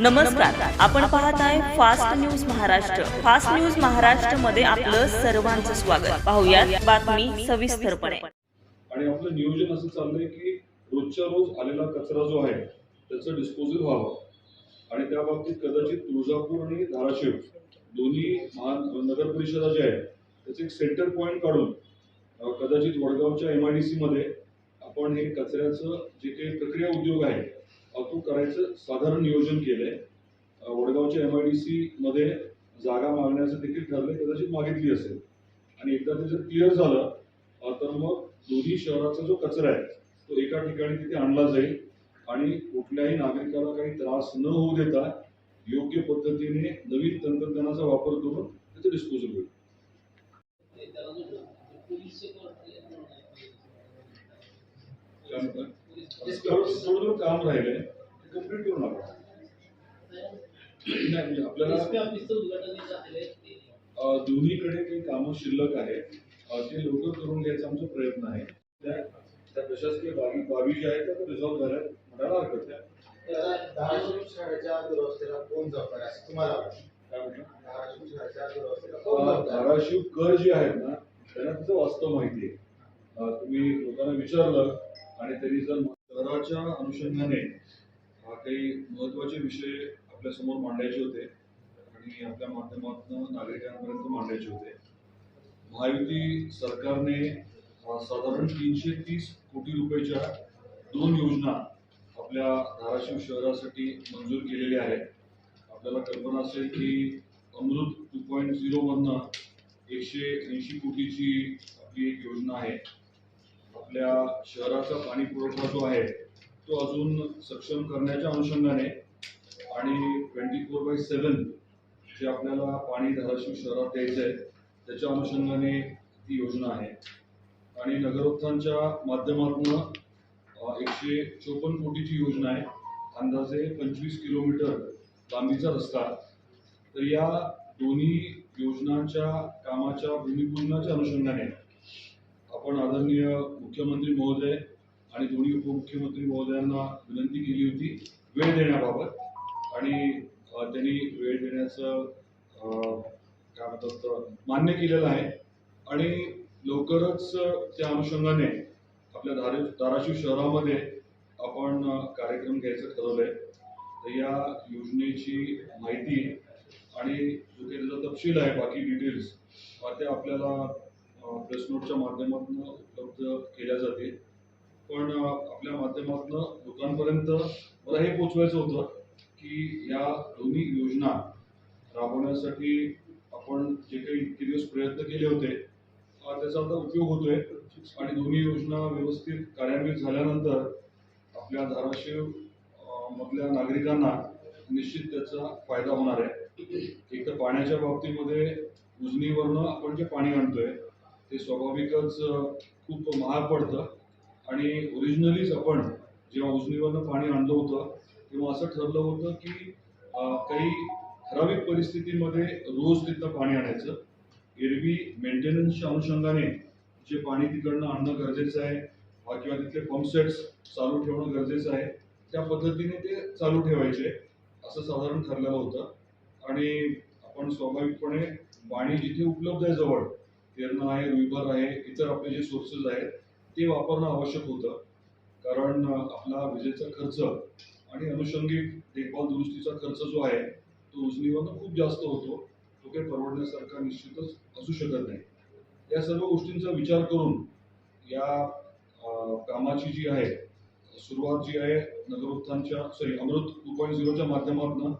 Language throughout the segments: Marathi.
नमस्कार. आपण आहे fast news Maharashtra fast news महाराष्ट्रमध्ये आपलं सर्वांचं स्वागत. पाहुयात बातमी सविस्तरपणे. आणि आपलं नियोजन असं चाललंय की रोजच्या रोज आलेला कचरा जो आहे त्याचं डिस्पोजल व्हावं. आणि त्या बाबतीत कदाचित तुळजापूर आणि धाराशिव दोन्ही महान नगर परिषदा ज्या आहेत त्याचे एक सेंटर पॉईंट काढून कदाचित वडगावच्या एम आय डी सी मध्ये आपण हे कचऱ्याचं जे काही प्रक्रिया उद्योग आहे तो करायचं साधारण नियोजन केलंय. वडगावच्या एम आय डी सी मध्ये जागा मागण्याचं देखील ठरलंय कदाचित मागितली असेल. आणि एकदा ते जर क्लिअर झालं तर मग दोन्ही शहराचा जो कचरा आहे तो एका ठिकाणी तिथे आणला जाईल. आणि कुठल्याही नागरिकाला काही त्रास न होऊ देता योग्य पद्धतीने नवीन तंत्रज्ञानाचा वापर करून त्याचं डिस्पोजल होईल. काय म्हणताय? थोडं काम राहिलंय ते कंप्लीट करून आपण नाही आपल्याला दोन्हीकडे काही कामं शिल्लक आहेत. ते लवकर करून घ्यायचा आमचा प्रयत्न आहे. त्या प्रशासकीय बाबी बाबी ज्या आहेत त्या रिझॉल्व्ह झाल्या म्हणायला हरकत नाही. धाराशिव शहराच्या दुरवस्थेला कोण जबाबदार आहे असं तुम्हाला वाटतं? धाराशिव कर जे आहेत ना त्यांना त्याचं वास्तव माहिती आहे. तुम्ही लोकांना विचारलं आणि तरी जर शहराच्या अनुषंगाने काही महत्त्वाचे विषय आपल्यासमोर मांडायचे होते आणि आपल्या माध्यमातून नागरिकांपर्यंत मांडायचे होते. महायुती सरकारने साधारण तीनशे तीस कोटी रुपयाच्या दोन योजना आपल्या धाराशिव शहरासाठी मंजूर केलेल्या आहेत. आपल्याला कल्पना असेल की अमृत टू पॉईंट झिरो मधनं एकशे ऐंशी कोटीची आपली एक योजना आहे. आपल्या शहराचा पाणी पुरवठा जो आहे तो अजून सक्षम करण्याच्या अनुषंगाने आणि twenty four by seven J आपल्याला पाणी धाराशिव शहरात द्यायचं आहे त्याच्या अनुषंगाने ती योजना आहे. आणि नगरोत्थानच्या माध्यमातून एकशे चोपन्न कोटीची योजना आहे. अंदाजे पंचवीस किलोमीटर लांबीचा रस्ता. तर या दोन्ही योजनांच्या कामाच्या भूमिपूजनाच्या अनुषंगाने आपण आदरणीय मुख्यमंत्री महोदय आणि दोन्ही उपमुख्यमंत्री महोदयांना विनंती केली होती वेळ देण्याबाबत. आणि त्यांनी वेळ देण्याचं काय म्हणतात मान्य केलेलं आहे. आणि लवकरच त्या अनुषंगाने आपल्या धारा धाराशिव शहरामध्ये आपण कार्यक्रम घ्यायचं ठरवलंय. तर या योजनेची माहिती आणि जो काही त्याचा तपशील आहे बाकी डिटेल्स ते आपल्याला प्रेस नोटच्या माध्यमातून उपलब्ध केल्या जातील. पण आपल्या माध्यमातून लोकांपर्यंत मला हे पोचवायचं होतं की या दोन्ही योजना राबवण्यासाठी आपण जे काही इतके दिवस प्रयत्न केले होते त्याचा आता उपयोग होतोय. आणि दोन्ही योजना व्यवस्थित कार्यान्वित झाल्यानंतर आपल्या धाराशिव मधल्या नागरिकांना निश्चित त्याचा फायदा होणार आहे. एक तर पाण्याच्या बाबतीमध्ये उजनीवरनं आपण जे पाणी आणतोय ते स्वाभाविकच खूप महाग पडतं. आणि ओरिजिनलीच आपण जेव्हा उजनीवरनं पाणी आणलं होतं तेव्हा असं ठरलं होतं की काही ठराविक परिस्थितीमध्ये रोज तिथं पाणी आणायचं. एरवी मेंटेनन्सच्या अनुषंगाने जे पाणी तिकडनं आणणं गरजेचं आहे किंवा तिथले पंपसेट्स चालू ठेवणं गरजेचं आहे त्या पद्धतीने ते चालू ठेवायचे असं साधारण ठरलेलं होतं. आणि आपण स्वाभाविकपणे पाणी जिथे उपलब्ध आहे जवळ किरण आहे विबर आहे इतर आपले जे सोर्सेस आहेत ते वापरणं आवश्यक होतं. कारण आपला विजेचा खर्च आणि अनुषंगिक देखभाल दुरुस्तीचा खर्च जो आहे तो उजनीवरनं खूप जास्त होतो. तो काही परवडण्यासारखा निश्चितच असू शकत नाही. या सर्व गोष्टींचा विचार करून या कामाची जी आहे सुरुवात जी आहे नगरोत्थानच्या सॉरी अमृत टू पॉईंट झिरोच्या माध्यमातून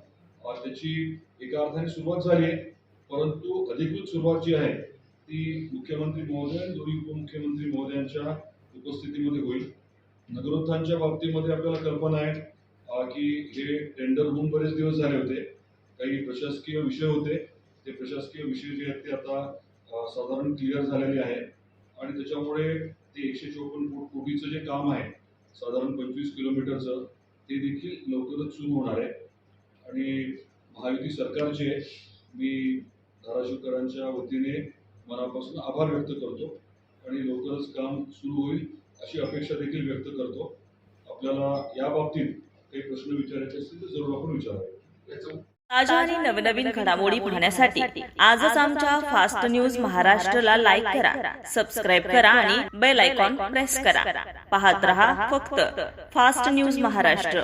त्याची एका अर्थाने सुरुवात झाली आहे परंतु अधिकृत सुरुवात जी आहे ती मुख्यमंत्री महोदय दोन्ही उपमुख्यमंत्री महोदयांच्या उपस्थितीमध्ये होईल. नगरोत्थानच्या बाबतीमध्ये आपल्याला कल्पना आहे की हे टेंडर होऊन बरेच दिवस झाले होते. काही प्रशासकीय विषय होते. ते प्रशासकीय विषय जे आहेत ते आता साधारण क्लिअर झालेले आहे. आणि त्याच्यामुळे ते एकशे चोपन्न कोटीचं जे काम आहे साधारण पंचवीस किलोमीटरचं ते देखील लवकरच सुरू होणार आहे. आणि महायुती सरकारचे मी धाराशिवकरांच्या वतीने मनापासून आभार व्यक्त करतो आणि लवकरच काम सुरू होईल अशी अपेक्षा देखील व्यक्त करतो. आपल्याला या बाबतीत काही प्रश्न विचारायचे असतील तर जरूर आपण विचारावे. त्याचं ताज्या आणि नवनवीन घडामोडी पाहण्यासाठी आजच आमच्या फास्ट न्यूज महाराष्ट्रला लाईक करा सबस्क्राईब करा आणि बेल आयकॉन प्रेस करा. पाहत रहा फक्त फास्ट न्यूज महाराष्ट्र.